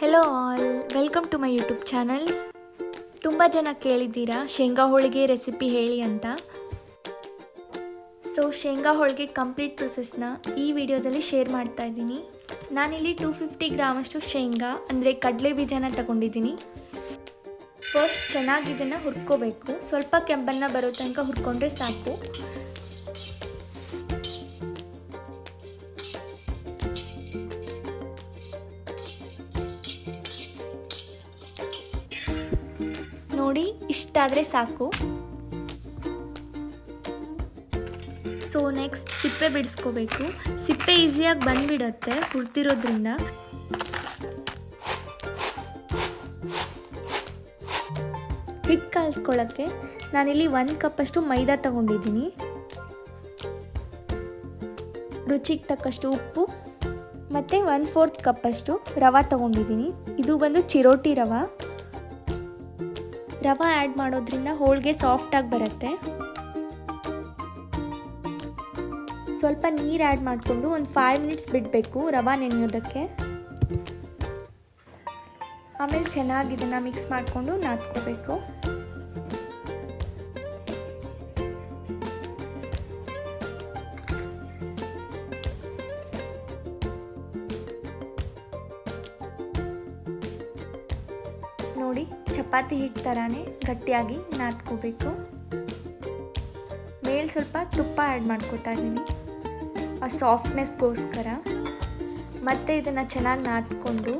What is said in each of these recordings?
Hello all welcome to my YouTube channel ತುಂಬ ಜನ ಕೇಳಿದ್ದೀರಾ? ಶೇಂಗಾ ಹೋಳಿಗೆ ರೆಸಿಪಿ ಹೇಳಿ ಅಂತ. ಸೊ ಶೇಂಗಾ ಹೋಳಿಗೆ ಕಂಪ್ಲೀಟ್ ಪ್ರೊಸೆಸ್ನ ಈ ವಿಡಿಯೋದಲ್ಲಿ ಶೇರ್ ಮಾಡ್ತಾ ಇದ್ದೀನಿ. ನಾನಿಲ್ಲಿ ಟೂ ಫಿಫ್ಟಿ ಗ್ರಾಮಷ್ಟು ಶೇಂಗಾ, ಅಂದರೆ ಕಡಲೆ ಬೀಜನ ತಗೊಂಡಿದ್ದೀನಿ. ಫಸ್ಟ್ ಚೆನ್ನಾಗಿ ಇದನ್ನು ಹುರ್ಕೋಬೇಕು. ಸ್ವಲ್ಪ ಕೆಂಪನ್ನ ಬರೋ ತನಕ ಹುರ್ಕೊಂಡ್ರೆ ಸಾಕು. ನೋಡಿ ಇಷ್ಟಾದರೆ ಸಾಕು. ಸೊ ನೆಕ್ಸ್ಟ್ ಸಿಪ್ಪೆ ಬಿಡಿಸ್ಕೋಬೇಕು. ಸಿಪ್ಪೆ ಈಸಿಯಾಗಿ ಬಂದ್ಬಿಡತ್ತೆ ಹುರ್ತಿರೋದ್ರಿಂದ ಹಿಟ್ಟು ಕಲ್ತ್ಕೊಳ್ಳೋಕ್ಕೆ ನಾನಿಲ್ಲಿ ಒಂದು ಕಪ್ಪಷ್ಟು ಮೈದಾ ತಗೊಂಡಿದ್ದೀನಿ. ರುಚಿಗೆ ತಕ್ಕಷ್ಟು ಉಪ್ಪು ಮತ್ತು ಒನ್ ಫೋರ್ತ್ ಕಪ್ಪಷ್ಟು ರವೆ ತಗೊಂಡಿದ್ದೀನಿ. ಇದು ಬಂದು ಚಿರೋಟಿ ರವೆ. ರವೆ ಆ್ಯಡ್ ಮಾಡೋದ್ರಿಂದ ಹೋಳಿಗೆ ಸಾಫ್ಟಾಗಿ ಬರುತ್ತೆ. ಸ್ವಲ್ಪ ನೀರು ಆ್ಯಡ್ ಮಾಡಿಕೊಂಡು ಒಂದು ಫೈವ್ ಮಿನಿಟ್ಸ್ ಬಿಡಬೇಕು ರವೆ ನೆನೆಯೋದಕ್ಕೆ. ಆಮೇಲೆ ಚೆನ್ನಾಗಿ ಇದನ್ನು ಮಿಕ್ಸ್ ಮಾಡಿಕೊಂಡು ನಾದ್ಕೋಬೇಕು. ನೋಡಿ, ಚಪಾತಿ ಹಿಟ್ಟು ಥರನೇ ಗಟ್ಟಿಯಾಗಿ ನಾದ್ಕೋಬೇಕು. ಮೇಲೆ ಸ್ವಲ್ಪ ತುಪ್ಪ ಆ್ಯಡ್ ಮಾಡ್ಕೋತಾ ಇದ್ದೀನಿ. ಆ ಸಾಫ್ಟ್ನೆಸ್ಗೋಸ್ಕರ ಮತ್ತು ಇದನ್ನು ಚೆನ್ನಾಗಿ ನಾದ್ಕೊಂಡು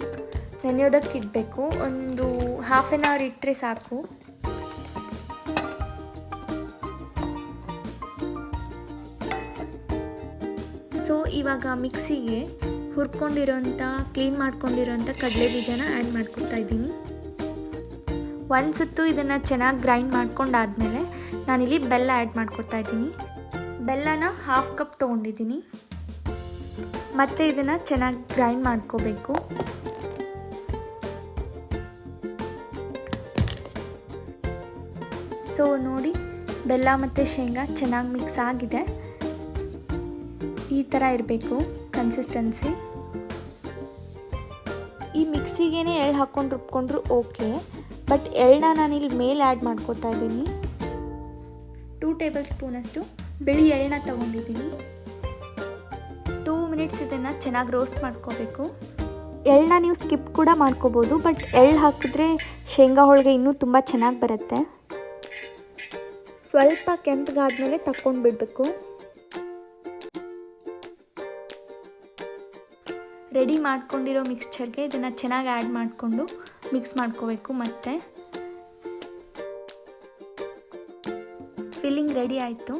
ನೆನೆಯೋದಕ್ಕೆ ಇಡಬೇಕು. ಒಂದು ಹಾಫ್ ಆನ್ ಅವರ್ ಇಟ್ಟರೆ ಸಾಕು. ಸೊ ಇವಾಗ ಮಿಕ್ಸಿಗೆ ಹುರ್ಕೊಂಡಿರೋಂಥ ಕ್ಲೀನ್ ಮಾಡ್ಕೊಂಡಿರೋಂಥ ಕಡಲೆ ಬೀಜನ ಆ್ಯಡ್ ಮಾಡ್ಕೊತಾ ಇದ್ದೀನಿ. ಒಂದು ಸುತ್ತು ಇದನ್ನು ಚೆನ್ನಾಗಿ ಗ್ರೈಂಡ್ ಮಾಡ್ಕೊಂಡಾದಮೇಲೆ ನಾನಿಲ್ಲಿ ಬೆಲ್ಲ ಆ್ಯಡ್ ಮಾಡ್ಕೊತಾ ಇದ್ದೀನಿ. ಬೆಲ್ಲನ ಹಾಫ್ ಕಪ್ ತೊಗೊಂಡಿದ್ದೀನಿ. ಮತ್ತು ಇದನ್ನು ಚೆನ್ನಾಗಿ ಗ್ರೈಂಡ್ ಮಾಡ್ಕೋಬೇಕು. ಸೊ ನೋಡಿ, ಬೆಲ್ಲ ಮತ್ತು ಶೇಂಗಾ ಚೆನ್ನಾಗಿ ಮಿಕ್ಸ್ ಆಗಿದೆ. ಈ ಥರ ಇರಬೇಕು ಕನ್ಸಿಸ್ಟೆನ್ಸಿ ಈ ಮಿಕ್ಸಿಗೇನೆ ಎಳ್ಳು ಹಾಕ್ಕೊಂಡು ರುಬ್ಕೊಂಡ್ರು ಓಕೆ ಬಟ್ ಎಳ್ಳನ್ನ ಇಲ್ಲಿ ಮೇಲೆ ಆ್ಯಡ್ ಮಾಡ್ಕೋತಾ ಇದ್ದೀನಿ. ಟೂ ಟೇಬಲ್ ಸ್ಪೂನಷ್ಟು ಬಿಳಿ ಎಳ್ಳನ್ನ ತೊಗೊಂಡಿದ್ದೀನಿ. ಟೂ ಮಿನಿಟ್ಸ್ ಇದನ್ನು ಚೆನ್ನಾಗಿ ರೋಸ್ಟ್ ಮಾಡ್ಕೋಬೇಕು. ಎಳ್ಳನ್ನ ನೀವು ಸ್ಕಿಪ್ ಕೂಡ ಮಾಡ್ಕೋಬೋದು ಬಟ್ ಎಳ್ಳು ಹಾಕಿದ್ರೆ ಶೇಂಗಾ ಹೋಳಿಗೆ ಇನ್ನೂ ತುಂಬ ಚೆನ್ನಾಗಿ ಬರುತ್ತೆ. ಸ್ವಲ್ಪ ಕೆಂಪಗಾದ್ಮೇಲೆ ತಕ್ಕೊಂಡು ಬಿಡಬೇಕು ರೆಡಿ ಮಾಡ್ಕೊಂಡಿರೋ ಮಿಕ್ಸ್ಚರ್ಗೆ ಇದನ್ನು ಚೆನ್ನಾಗಿ ಆ್ಯಡ್ ಮಾಡಿಕೊಂಡು ಮಿಕ್ಸ್ ಮಾಡ್ಕೋಬೇಕು ಮತ್ತೆ. ಫಿಲ್ಲಿಂಗ್ ರೆಡಿ ಆಯಿತು.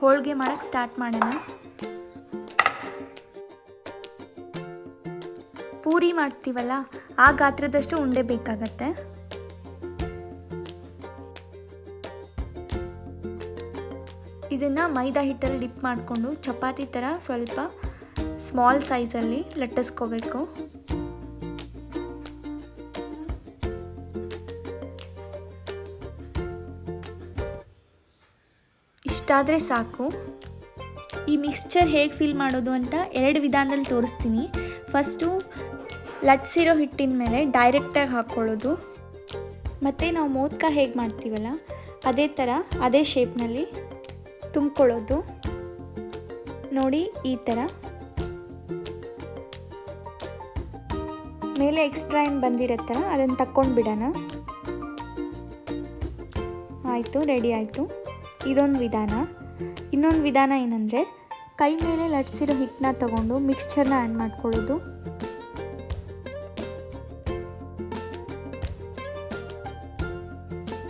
ಹೋಳಿಗೆ ಮಾಡೋಕ್ಕೆ ಸ್ಟಾರ್ಟ್ ಮಾಡೋಣ. ಪೂರಿ ಮಾಡ್ತೀವಲ್ಲ, ಆ ಗಾತ್ರದಷ್ಟು ಉಂಡೆ ಬೇಕಾಗತ್ತೆ. ಇದನ್ನು ಮೈದಾ ಹಿಟ್ಟಲ್ಲಿ ಡಿಪ್ ಮಾಡಿಕೊಂಡು, ಚಪಾತಿ ಥರ ಸ್ವಲ್ಪ ಸ್ಮಾಲ್ ಸೈಜಲ್ಲಿ ಲಟ್ಟಿಸ್ಕೋಬೇಕು. ಇಷ್ಟಾದರೆ ಸಾಕು. ಈ ಮಿಕ್ಸ್ಚರ್ ಹೇಗೆ ಫಿಲ್ ಮಾಡೋದು ಅಂತ ಎರಡು ವಿಧಾನದಲ್ಲಿ ತೋರಿಸ್ತೀನಿ. ಫಸ್ಟು ಲಟ್ಸಿರೋ ಹಿಟ್ಟಿನ ಮೇಲೆ ಡೈರೆಕ್ಟಾಗಿ ಹಾಕ್ಕೊಳ್ಳೋದು ಮತ್ತು ನಾವು ಮೋದಕ ಹೇಗೆ ಮಾಡ್ತೀವಲ್ಲ, ಅದೇ ಥರ ಅದೇ ಶೇಪ್ನಲ್ಲಿ ತುಂಬ್ಕೊಳ್ಳೋದು. ನೋಡಿ ಈ ಥರ ಮೇಲೆ ಎಕ್ಸ್ಟ್ರಾ ಏನು ಬಂದಿರತ್ತಲ್ಲ, ಅದನ್ನು ತಕ್ಕೊಂಡು ಬಿಡೋಣ. ಆಯಿತು ರೆಡಿ ಆಯಿತು. ಇದೊಂದು ವಿಧಾನ. ಇನ್ನೊಂದು ವಿಧಾನ ಏನಂದರೆ, ಕೈ ಮೇಲೆ ಲಟ್ಸಿರೋ ಹಿಟ್ಟನ್ನ ತಗೊಂಡು ಮಿಕ್ಸ್ಚರ್ನ ಆ್ಯಡ್ ಮಾಡ್ಕೊಳ್ಳೋದು.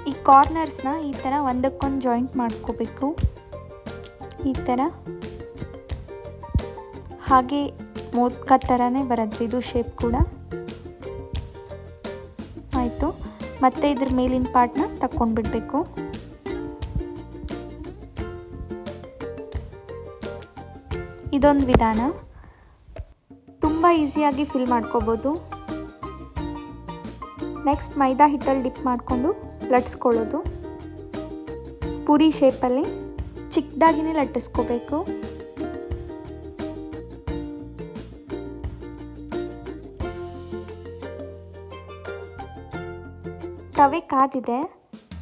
ಈ ಕಾರ್ನರ್ಸ್ನ ಈ ಥರ ಒಂದಕ್ಕೊಂದು ಜಾಯಿಂಟ್ ಮಾಡ್ಕೋಬೇಕು. ಈ ಥರ ಹಾಗೆ ಮೋದಕ ಥರನೇ ಬರುತ್ತೆ ಇದು ಶೇಪ್ ಕೂಡ. ಆಯಿತು. ಮತ್ತೆ ಇದ್ರ ಮೇಲಿನ ಪಾರ್ಟ್ನ ತಕ್ಕೊಂಡು ಇದೊಂದು ವಿಧಾನ. ತುಂಬ ಈಸಿಯಾಗಿ ಫಿಲ್ ಮಾಡ್ಕೋಬೋದು. ನೆಕ್ಸ್ಟ್ ಮೈದಾ ಹಿಟ್ಟಲ್ಲಿ ಡಿಪ್ ಮಾಡಿಕೊಂಡು ಲಟ್ಸ್ಕೊಳ್ಳೋದು ಪುರಿ ಶೇಪಲ್ಲಿ ಚಿಕ್ಕದಾಗಿನೇ ಲಟ್ಟಿಸ್ಕೋಬೇಕು. ತವೆ ಕಾದಿದೆ.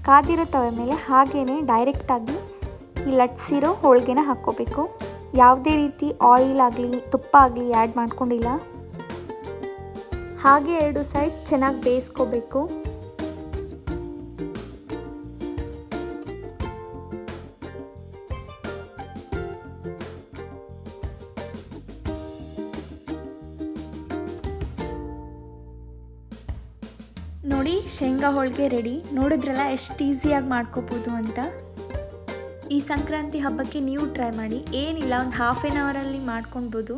ಕಾದಿರೋ ತವೆ ಮೇಲೆ ಹಾಗೇ ಡೈರೆಕ್ಟಾಗಿ ಈ ಲಟ್ಸಿರೋ ಹೋಳಿಗೆನ ಹಾಕ್ಕೋಬೇಕು. ಯಾವುದೇ ರೀತಿ ಆಯಿಲ್ ಆಗಲಿ, ತುಪ್ಪ ಆಗಲಿ ಆ್ಯಡ್ ಮಾಡ್ಕೊಂಡಿಲ್ಲ. ಹಾಗೆ ಎರಡು ಸೈಡ್ ಚೆನ್ನಾಗಿ ಬೇಯಿಸ್ಕೋಬೇಕು. ನೋಡಿ, ಶೇಂಗಾ ಹೋಳಿಗೆ ರೆಡಿ ನೋಡಿದ್ರಲ್ಲ, ಎಷ್ಟು ಈಸಿಯಾಗಿ ಮಾಡ್ಕೋಬೋದು ಅಂತ. ಈ ಸಂಕ್ರಾಂತಿ ಹಬ್ಬಕ್ಕೆ ನೀವು ಟ್ರೈ ಮಾಡಿ. ಏನಿಲ್ಲ, ಒಂದು ಹಾಫ್ ಆನ್ ಅವರಲ್ಲಿ ಮಾಡ್ಕೊಳ್ಬೋದು.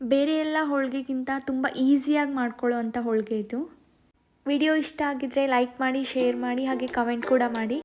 ಬೇರೆ ಎಲ್ಲ ಹೋಳಿಗೆಗಿಂತ ತುಂಬ ಈಸಿಯಾಗಿ ಮಾಡ್ಕೊಳ್ಳೋ ಅಂಥ ಹೋಳಿಗೆ ಇದು. ವಿಡಿಯೋ ಇಷ್ಟ ಆಗಿದ್ದರೆ ಲೈಕ್ ಮಾಡಿ ಶೇರ್ ಮಾಡಿ, ಹಾಗೆ ಕಮೆಂಟ್ ಕೂಡ ಮಾಡಿ.